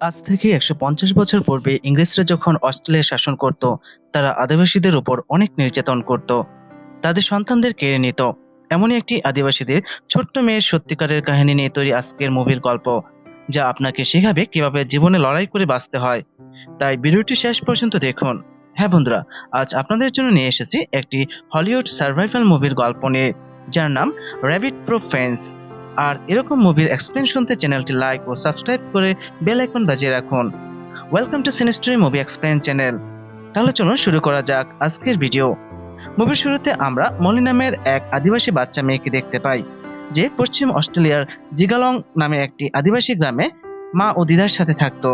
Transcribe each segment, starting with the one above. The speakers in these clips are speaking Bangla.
আজ থেকে একশো পঞ্চাশ বছর পূর্বে ইংরেজরা যখন অস্ট্রেলিয়া শাসন করত, তারা আদিবাসীদের উপর অনেক নির্যাতন করত। তাদের সন্তানদের কেড়ে নিত। এমনই একটি আদিবাসীদের ছোট্ট মেয়ের সত্যিকারের কাহিনী নিয়ে তৈরি আজকের মুভির গল্প, যা আপনাকে শেখাবে কীভাবে জীবনে লড়াই করে বাঁচতে হয়। তাই ভিডিওটি শেষ পর্যন্ত দেখুন। হ্যাঁ বন্ধুরা, আজ আপনাদের জন্য নিয়ে এসেছি একটি হলিউড সার্ভাইভাল মুভির গল্প নিয়ে, যার নাম র্যাবিট প্রো ফেন্স আর এরকম মুভির এক্সপ্লেন শুনতে চ্যানেলটি লাইক ও সাবস্ক্রাইব করে বেল আইকন বাজিয়ে রাখুন। Welcome to Cinestry movie explain channel তাহলে চলুন শুরু করা যাক আজকের ভিডিও মুভির শুরুতে আমরা মলি নামের এক আদিবাসী বাচ্চা মেয়েকে দেখতে পাই, যে পশ্চিম অস্ট্রেলিয়ার জিগালং নামে একটি আদিবাসী গ্রামে মা ও দিদার সাথে থাকতো।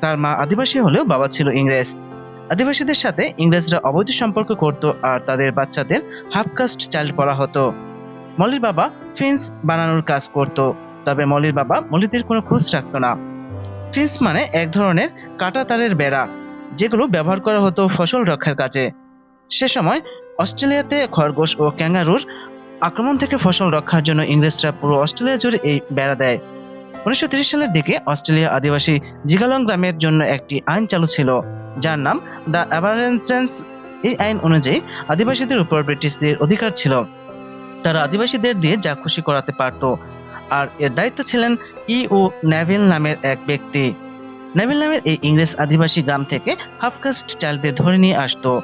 তার মা আদিবাসী হলেও বাবা ছিল ইংরেজ। আদিবাসীদের সাথে ইংরেজরা অবৈধ সম্পর্ক করত আর তাদের বাচ্চাদের হাফ কাস্ট চাইল্ড বলা হতো। মলির বাবা ফিন্স বানানোর কাজ করত, তবে মলির বাবা মলিদের কোনো খোঁজ রাখতো না। ফিন্স মানে এক ধরনের কাটা তারের বেড়া, যেগুলো ব্যবহার করা হতো ফসল রক্ষার কাজে। সে সময় অস্ট্রেলিয়াতে খরগোশ ও ক্যাঙ্গারুর আক্রমণ থেকে ফসল রক্ষার জন্য ইংরেজরা পুরো অস্ট্রেলিয়া জুড়ে এই বেড়া দেয়। উনিশশো তিরিশ সালের দিকে অস্ট্রেলিয়া আদিবাসী জিগালং গ্রামের জন্য একটি আইন চালু ছিল, যার নাম দ্য অ্যাভারেন্সেন্স। এই আইন অনুযায়ী আদিবাসীদের উপর ব্রিটিশদের অধিকার ছিল। তারা আদিবাসীদের দিয়ে যা খুশি করাতে পারত। আর এর দায়িত্ব ছিলেন ই ও নেভিল নামের এক ব্যক্তি। নেভিল নামের এই ইংরেজ আদিবাসী গ্রাম থেকে হাফকাস্ট চাইল্ডদের ধরে নিয়ে আসতো।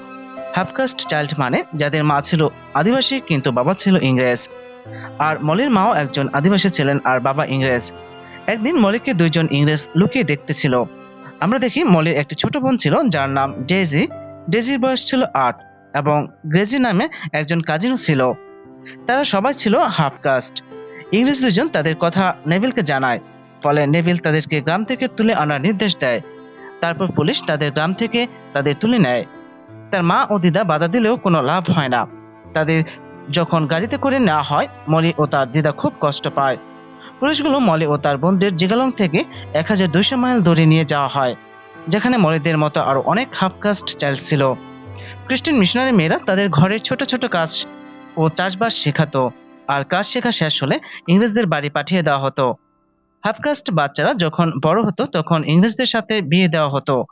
হাফকাস্ট চাইল্ড মানে যাদের মা ছিল আদিবাসী কিন্তু বাবা ছিল ইংরেজ। আর মলির মাও একজন আদিবাসী ছিলেন আর বাবা ইংরেজ। একদিন মলিকে দুইজন ইংরেজ লুকিয়ে দেখতেছিল আমরা দেখি মলির একটি ছোট বোন ছিল যার নাম ডেজি। ডেজির বয়স ছিল আট এবং গ্রেজি নামে একজন কাজিনও ছিল। তারা সবাই ছিল হাফ কাস্ট ইংরেজ দুজন তাদের কথা নেভিলকে জানায়, ফলে নেভিল তাদেরকে গ্রাম থেকে তুলে আনার নির্দেশ দেয়। তারপর পুলিশ তাদের গ্রাম থেকে তাদের তুলে নেয়। তার মা ও দিদা বাধা দিলেও কোনো লাভ হয় না। তাদের যখন গাড়িতে করে নেওয়া হয়, মলি ও তার দিদা খুব কষ্ট পায়। পুলিশগুলো মলি ও তার বোনদের জিগালং থেকে এক হাজার দুইশো মাইল দূরে নিয়ে যাওয়া হয়, যেখানে মলিদের মতো আরও অনেক হাফ কাস্ট চাইল্ড ছিল। খ্রিস্টান মিশনারি মেয়েরা তাদের ঘরে ছোট ছোট কাজ ও চাষবাস শেখাতো। আর কাজ শেখা শেষ হলে ইংরেজদের বাড়ি পাঠিয়ে দেওয়া হতো। হাফকাস্ট বাচ্চারা যখন বড় হতো, তখন ইংরেজদের সাথে বিয়ে দেওয়া হতো।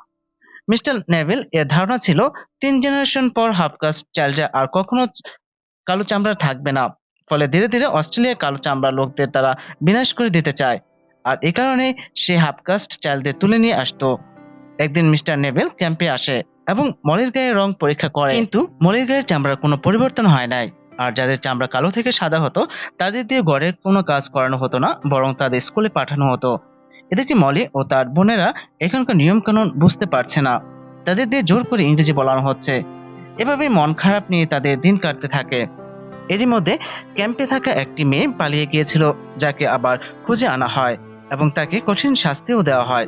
মিস্টার নেভিল, এর ধারণা ছিল, তিন জেনারেশন পর হাফকাস্ট চাইল্ডরা আর কখনো কালো চামড়া থাকবে না। ফলে ধীরে ধীরে অস্ট্রেলিয়ার কালো চামড়া লোকদের তারা বিনাশ করে দিতে চায়। আর এ কারণে সে হাফকাস্ট চাইল্ডদের তুলে নিয়ে আসতো। একদিন মিস্টার নেভেল ক্যাম্পে আসে এবং মলির গায়ে রং পরীক্ষা করে। কিন্তু মলির গায়ের চামড়ার কোনো পরিবর্তন হয় নাই। আর যাদের চামড়া কালো থেকে সাদা হতো, তাদের দিয়ে ঘরের কোনো কাজ করানো হতো না, বরং তাদের স্কুলে পাঠানো হতো। এদেরকে মলি ও তার বোনেরা এখানকার নিয়ম কানুন বুঝতে পারছে না। তাদের দিয়ে জোর করে ইংরেজি বলানো হচ্ছে। এভাবেই মন খারাপ নিয়ে তাদের দিন কাটতে থাকে। এরই মধ্যে ক্যাম্পে থাকা একটি মেয়ে পালিয়ে গিয়েছিল, যাকে আবার খুঁজে আনা হয় এবং তাকে কঠিন শাস্তিও দেওয়া হয়।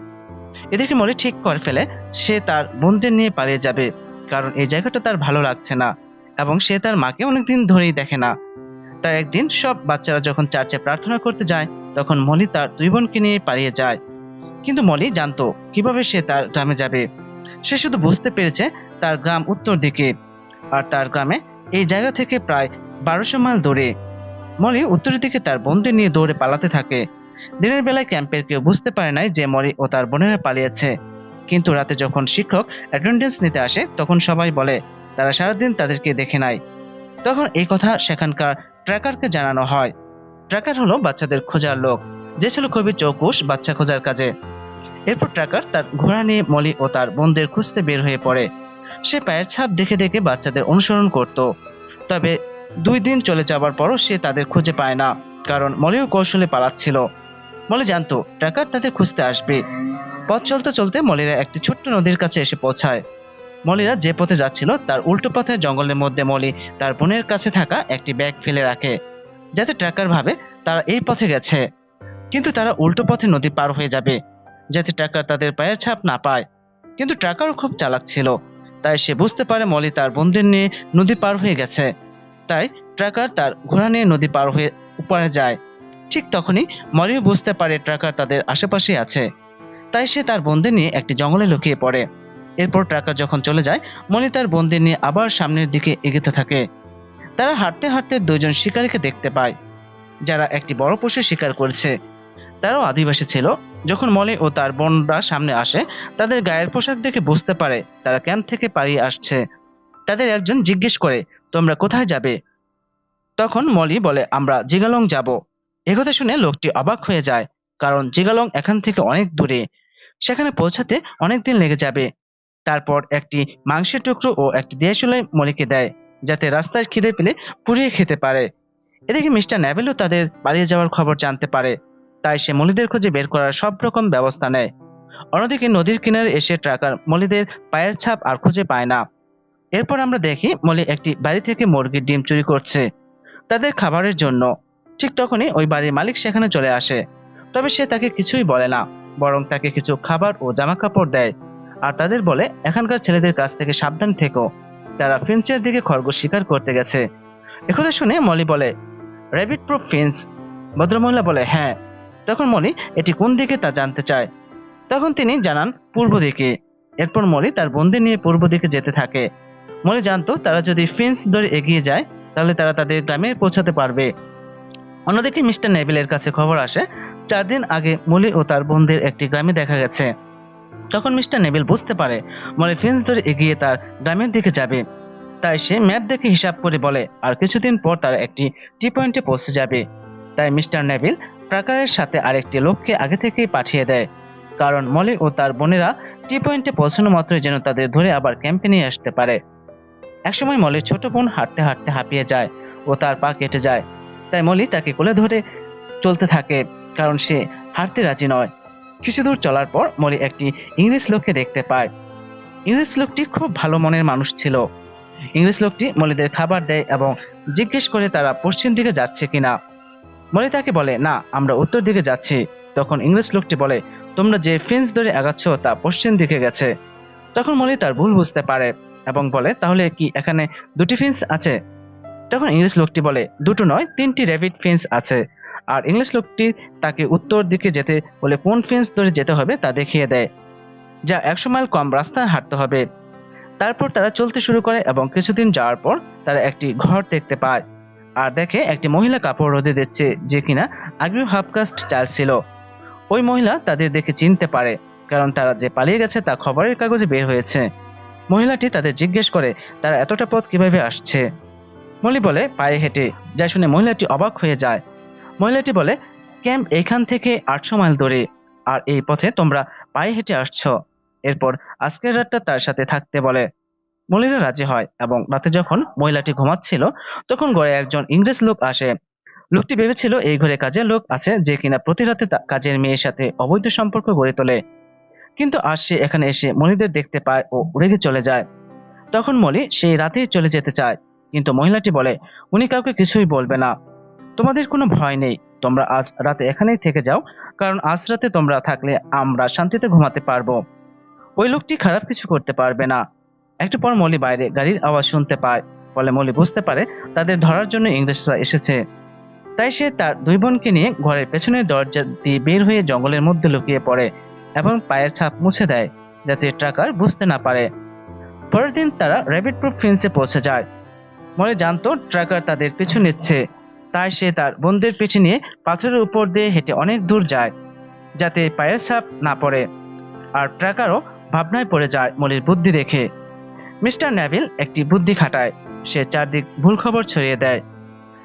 এদেরকে মলি ঠিক করে ফেলে, সে তার বোনদের নিয়ে পালিয়ে যাবে, কারণ এই জায়গাটা তার ভালো লাগছে না। এবং সে তার মাকে অনেকদিন ধরেই দেখে না। তাই একদিন সব বাচ্চারা যখন চার্চে প্রার্থনা করতে যায়, তখন মলি তার দুই বোনকে নিয়ে পালিয়ে যায়। কিন্তু মলি জানতো কীভাবে সে তার গ্রামে যাবে। সে শুধু বুঝতে পেরেছে তার গ্রাম উত্তর দিকে, আর তার গ্রামে এই জায়গা থেকে প্রায় বারোশো মাইল দূরে। মলি উত্তরের দিকে তার বোনদের নিয়ে দৌড়ে পালাতে থাকে। দিনের বেলায় ক্যাম্পের কেউ বুঝতে পারে নাই যে মলি ও তার বোনেরা পালিয়েছে। কিন্তু রাতে যখন শিক্ষক অ্যাটেন্ডেন্স নিতে আসে, তখন সবাই বলে তারা সারাদিন তাদেরকে দেখে নাই তখন এই কথা সেখানকার ট্র্যাকারকে জানানো হয়। ট্র্যাকার হলো বাচ্চাদের খোঁজার লোক। যে ছিল খুবই চৌকুশ বাচ্চা খোঁজার কাজে। এরপর ট্র্যাকার তার ঘোড়া নিয়ে মলি ও তার বোনদের খুঁজতে বের হয়ে পড়ে। সে পায়ের ছাপ দেখে দেখে বাচ্চাদের অনুসরণ করত। তবে দুই দিন চলে যাবার পরও সে তাদের খুঁজে পায় না, কারণ মলিও কৌশলে পালাচ্ছিল। মলি জানতো, ট্র্যাকার তাদের খুঁজতে আসবে। পথ চলতে চলতে মলিরা একটি ছোট্ট নদীর কাছে এসে পৌঁছায়। মলিরা যে পথে যাচ্ছিল তার উল্টো পথে জঙ্গলের মধ্যে মলি তার বোনের কাছে থাকা একটি ব্যাগ ফেলে রাখে, যাতে ট্র্যাকার ভাবে তারা এই পথে গেছে। কিন্তু তারা উল্টো পথে নদী পার হয়ে যাবে, যাতে ট্র্যাকার তাদের পায়ের ছাপ না পায়। কিন্তু ট্র্যাকারও খুব চালাক ছিল, তাই সে বুঝতে পারে মলি তার বন্ধুদের নিয়ে নদী পার হয়ে গেছে। তাই ট্র্যাকার তার ঘোড়া নিয়ে নদী পার হয়ে উপরে যায়। ঠিক তখনই মলিও বুঝতে পারে ট্র্যাকার তাদের আশেপাশে আছে। তাই সে তার বন্ধু নিয়ে একটি জঙ্গলে লুকিয়ে পড়ে। এরপর ট্রাকার যখন চলে যায়, মনি তার বন্দি নিয়ে আবার সামনের দিকে এগোতে থাকে। তারা হাঁটতে হাঁটতে দুজন শিকারীকে দেখতে পায়, যারা একটি বড় পশু শিকার করেছে। তারাও আদিবাসী ছিল। যখন মলি ও তার বোনরা সামনে আসে, তাদের গায়ের পোশাক দেখে বুঝতে পারে তারা ক্যাম্প থেকে পালিয়ে আসছে। তাদের একজন জিজ্ঞেস করে, তোমরা কোথায় যাবে? তখন মলি বলে, আমরা জিগালং যাব। একথা শুনে লোকটি অবাক হয়ে যায়, কারণ জিগালং এখান থেকে অনেক দূরে। সেখানে পৌঁছাতে অনেক দিন লেগে যাবে। তারপর একটি মাংসের টুকরো ও একটি দেশলাই মলিকে দেয়, যাতে রাস্তায় খিদে পেলে পুড়িয়ে খেতে পারে। এদিকে মিস্টার ন্যাভেলও তাদের পালিয়ে যাওয়ার খবর জানতে পারে। তাই সে মলিদের খোঁজে বের করার সব রকম ব্যবস্থা নেয়। অন্যদিকে নদীর কিনারে এসে ট্রাকার মলিদের পায়ের ছাপ আর খুঁজে পায় না। এরপর আমরা দেখি মলি একটি বাড়ি থেকে মুরগির ডিম চুরি করছে তাদের খাবারের জন্য। ঠিক তখনই ওই বাড়ির মালিক সেখানে চলে আসে। তবে সে তাকে কিছুই বলে না, বরং তাকে কিছু খাবার ও জামা কাপড় দেয়। আর তাদের বলে, এখানকার ছেলেদের কাছ থেকে সাবধান থেকো। তারা ফিঞ্চের দিকে খরগোশ শিকার করতে গেছে। একথা শুনে মলি বলে র্যাবিট প্রুফ ফিন্স ভদ্রমহিলা বলে হ্যাঁ। তখন মলি, এটি কোন দিকে তা জানতে চায়? তখন তিনি জানান, পূর্ব দিকে। এরপর মলি তার বন্দি নিয়ে পূর্ব দিকে যেতে থাকে। মলি জানতো, তারা যদি ফিন্স ধরে এগিয়ে যায়, তাহলে তারা তাদের গ্রামে পৌঁছাতে পারবে। অন্যদিকে মিস্টার নেভিলের কাছে খবর আসে, চার দিন আগে মলি ও তার বোনদের একটি গ্রামে দেখা গেছে। তখন মিস্টার নেভিল বুঝতে পারে মলি ফিন্স ধরে এগিয়ে তার গ্রামের দিকে যাবে। তাই সে ম্যাপ দেখে হিসাব করে বলে, আর কিছুদিন পর তারা একটি টি পয়েন্টে পৌঁছে যাবে। তাই মিস্টার নেভিল ট্রাকারের সাথে আরেকটি লোককে আগে থেকেই পাঠিয়ে দেয়। কারণ মলি ও তার বোনেরা টি পয়েন্টে পৌঁছানো মাত্রই যেন তাদের ধরে আবার ক্যাম্পে নিয়ে আসতে পারে। একসময় মলির ছোট বোন হাঁটতে হাঁটতে হাঁপিয়ে যায় ও তার পা কেটে যায়। তাই মলি তাকে কোলে ধরে চলতে থাকে, কারণ সে হাঁটতে রাজি নয়। কিছু দূর চলার পর মলি একটি ইংলিশ লোককে দেখতে পায়। ইংলিশ লোকটি খুব ভালো মনের মানুষ ছিল। ইংলিশ লোকটি মলিদের খাবার দেয় এবং জিজ্ঞেস করে তারা পশ্চিম দিকে যাচ্ছে কিনা। মলি তাকে বলে, না, আমরা উত্তর দিকে যাচ্ছি। তখন ইংলিশ লোকটি বলে, তোমরা যে ফিন্স ধরে আগাচ্ছ তা পশ্চিম দিকে গেছে। তখন মলি তার ভুল বুঝতে পারে এবং বলে, তাহলে কি এখানে দুটি ফিন্স আছে? তখন ইংলিশ লোকটি বলে, দুটো নয়, তিনটি র্যাবিট ফিন্স আছে। আর ইংলিশ লোকটি তাকে উত্তর দিকে যেতে বলে কোন ফিন্স ধরে যেতে হবে তা দেখিয়ে দেয়, যা একশো মাইল কম রাস্তায় হাঁটতে হবে। তারপর তারা চলতে শুরু করে এবং কিছুদিন যাওয়ার পর তারা একটি ঘর দেখতে পায় আর দেখে একটি মহিলা কাপড় রোদে দিচ্ছে যে কিনা আগেও হাফকাস্ট চাল ছিল ওই মহিলা তাদের দেখে চিনতে পারে, কারণ তারা যে পালিয়ে গেছে তা খবরের কাগজে বের হয়েছে। মহিলাটি তাদের জিজ্ঞেস করে, তারা এতটা পথ কীভাবে আসছে? মলি বলে, পায়ে হেঁটে। যা শুনে মহিলাটি অবাক হয়ে যায়। মহিলাটি বলে, ক্যাম্প এখান থেকে আটশো মাইল দূরে, আর এই পথে তোমরা পায়ে হেঁটে আসছো। এরপর আজকের রাতটা তার সাথে থাকতে বলে। মলিরা রাজি হয় এবং রাতে যখন মহিলাটি ঘুমাচ্ছিল, তখন ঘরে একজন ইংরেজ লোক আসে। লোকটি ভেবেছিল এই ঘরে কাজের লোক আছে যে কিনা প্রতি রাতে কাজের মেয়ের সাথে অবৈধ সম্পর্ক গড়ে তোলে। কিন্তু আজ সে এখানে এসে মলিদের দেখতে পায় ও রেগে চলে যায়। তখন মলি সেই রাতেই চলে যেতে চায়, কিন্তু মহিলাটি বলে, উনি কাউকে কিছুই বলবে না। তোমাদের কোনো ভয় নেই। তোমরা আজ রাতে এখানেই থেকে যাও, কারণ আজ রাতে তোমরা থাকলে আমরা শান্তিতে ঘুমাতে পারব। ওই লোকটি খারাপ কিছু করতে পারবে না। একটু পর মলি বাইরে গাড়ির আওয়াজ শুনতে পায়, ফলে মলি বুঝতে পারে তাদের ধরার জন্য ইংরেজরা এসেছে। তাই সে তার দুই বোনকে নিয়ে ঘরের পেছনের দরজা দিয়ে বের হয়ে জঙ্গলের মধ্যে লুকিয়ে পড়ে এবং পায়ের ছাপ মুছে দেয়, যাতে ট্রাকার বুঝতে না পারে। পরের দিন তারা র্যাবিট প্রুফ ফেন্সে পৌঁছে যায়। মনে জানতো ট্রাকার তাদের পিছু নিচ্ছে। তাই সে তার বন্ধুর পিছু নিয়ে পাথরের উপর দিয়ে হেঁটে অনেক দূর যায়, যাতে পায়ের ছাপ না পড়ে। আর ট্রাকারও ভাবনায় পড়ে যায় মলির বুদ্ধি দেখে। মিস্টার ন্যাভিল একটি বুদ্ধি খাটায়। সে চারদিক ভুল খবর ছড়িয়ে দেয়।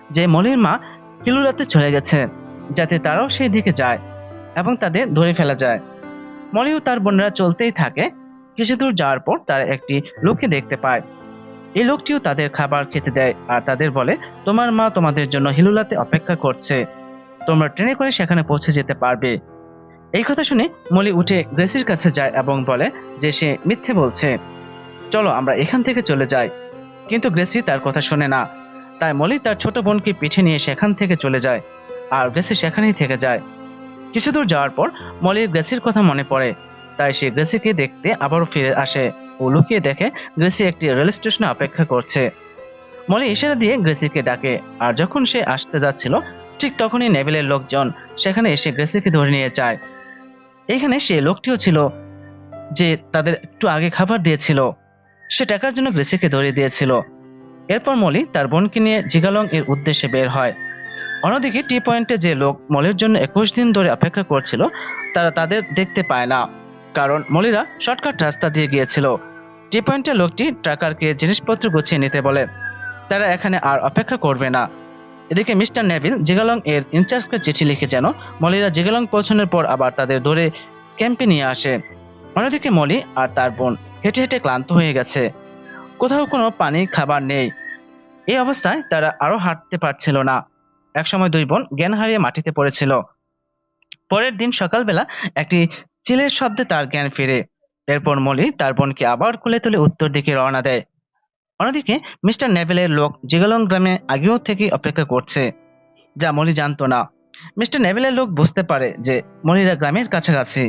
যে মলির মা কিলুরাতে চলে গেছে, যাতে তারাও সেই দিকে যায় এবং তাদের ধরে ফেলা যায়। মলিও তার বোনেরা চলতেই থাকে। কিছু দূর যাওয়ার পর তারা একটি লোককে দেখতে পায়। এই লোকটিও তাদের খাবার খেতে দেয় আর তাদের বলে, তোমার মা তোমাদের জন্য হিলুলাতে অপেক্ষা করছে। তোমরা ট্রেনে করে সেখানে পৌঁছে যেতে পারবে। এই কথা শুনে মলি উঠে গ্রেসির কাছে যায় এবং বলে যে সে মিথ্যে বলছে। চলো, আমরা এখান থেকে চলে যাই। কিন্তু গ্রেসি তার কথা শোনে না। তাই মলি তার ছোট বোনকে পিঠে নিয়ে সেখান থেকে চলে যায় আর গ্রেসি সেখানেই থেকে যায়। কিছু দূর যাওয়ার পর মলির গ্রেসির কথা মনে পড়ে। তাই সে গ্রেসিকে দেখতে আবারও ফিরে আসে। ও লুকিয়ে দেখে গ্রেসি একটি রেল স্টেশনে অপেক্ষা করছে। মলি ইশারা দিয়ে গ্রেসিকে ডাকে, আর যখন সে আসতে যাচ্ছিল, ঠিক তখনই নেভিলের লোকজন সেখানে এসে গ্রেসিকে ধরে নিয়ে যায়। এখানে সে লোকটিও ছিল, যে তাদের একটু আগে খাবার দিয়েছিল। সে টাকার জন্য গ্রেসিকে ধরে দিয়েছিল। এরপর মলি তার বোনকে নিয়ে জিগালং এর উদ্দেশ্যে বের হয়। অন্যদিকে টি পয়েন্টে যে লোক মলের জন্য একুশ দিন ধরে অপেক্ষা করছিল, তারা তাদের দেখতে পায় না, কারণ মলিরা শর্টকাট রাস্তা দিয়ে গিয়েছিল। টি পয়েন্টে লোকটি ট্রাকারকে জিনিসপত্র গুছিয়ে নিতে বলে, তারা এখানে আর অপেক্ষা করবে না। এদিকে মিস্টার নেভিল জিগালং এর ইনচার্জকে চিঠি লিখে যেন মলিরা জিগালং পৌঁছানোর পর আবার তাদের ধরে ক্যাম্পে নিয়ে আসে। অন্যদিকে মলি আর তার বোন হেঁটে হেঁটে ক্লান্ত হয়ে গেছে। কোথাও কোনো পানি, খাবার নেই। এই অবস্থায় তারা আরও হাঁটতে পারছিল না। একসময় দুই বোন জ্ঞান হারিয়ে মাটিতে পড়েছিল। পরের দিন সকালবেলা একটি চিলের শব্দে তার জ্ঞান ফিরে। এরপর মলি তার বোনকে আবার কোলে তুলে উত্তর দিকে রওনা দেয়। অন্যদিকে মিস্টার নেভেলের লোক জিগালং গ্রামে আগেও থেকে অপেক্ষা করছে, যা মলি জানতো না। মিস্টার নেভেলের লোক বুঝতে পারে যে মলিরা গ্রামের কাছাকাছি,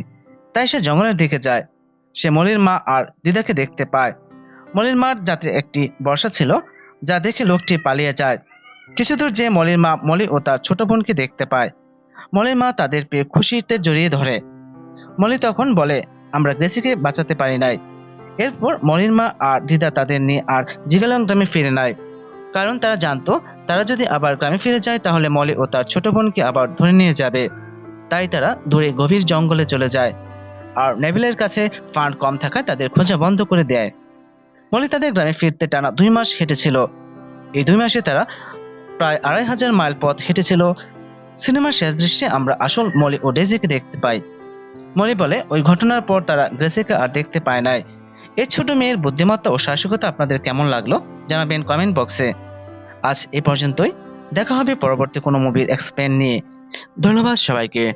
তাই সে জঙ্গলের দিকে যায়। সে মলির মা আর দিদাকে দেখতে পায়। মলির মার যাতে একটি বর্ষা ছিল, যা দেখে লোকটি পালিয়ে যায়। কিছু দূর যে মলির মা, মলি ও তার ছোট বোনকে দেখতে পায়। মলির মা তাদের পেয়ে খুশিতে জড়িয়ে ধরে। মলি তখন বলে আমরা গ্রেসিকে বাঁচাতে পারি নাই। এরপর মলির মা আর দিদা তাদের নিয়ে আর জিগালং গ্রামে ফিরে নেয় কারণ তারা জানতো, তারা যদি আবার গ্রামে ফিরে যায়, তাহলে মলি ও তার ছোট বোনকে আবার ধরে নিয়ে যাবে। তাই তারা দূরে গভীর জঙ্গলে চলে যায়। আর নেভিলের কাছে ফান্ড কম থাকায় তাদের খোঁজা বন্ধ করে দেয়। মলি তাদের গ্রামে ফিরতে টানা দুই মাস হেঁটেছিল। এই দুই মাসে তারা প্রায় আড়াই হাজার মাইল পথ হেঁটেছিল। সিনেমার শেষ দৃশ্যে আমরা আসল মলি ও ডেজিকে দেখতে পাই। মলি বলে, ওই ঘটনার পর তারা গ্রেসিকে আর দেখতে পায় নাই। এই ছোট মেয়ের বুদ্ধিমত্তা ও সাহসিকতা আপনাদের কেমন লাগল জানাবেন কমেন্ট বক্সে আজ এ পর্যন্তই। দেখা হবে পরবর্তী কোনো মুভির এক্সপ্লেন নিয়ে। ধন্যবাদ সবাইকে।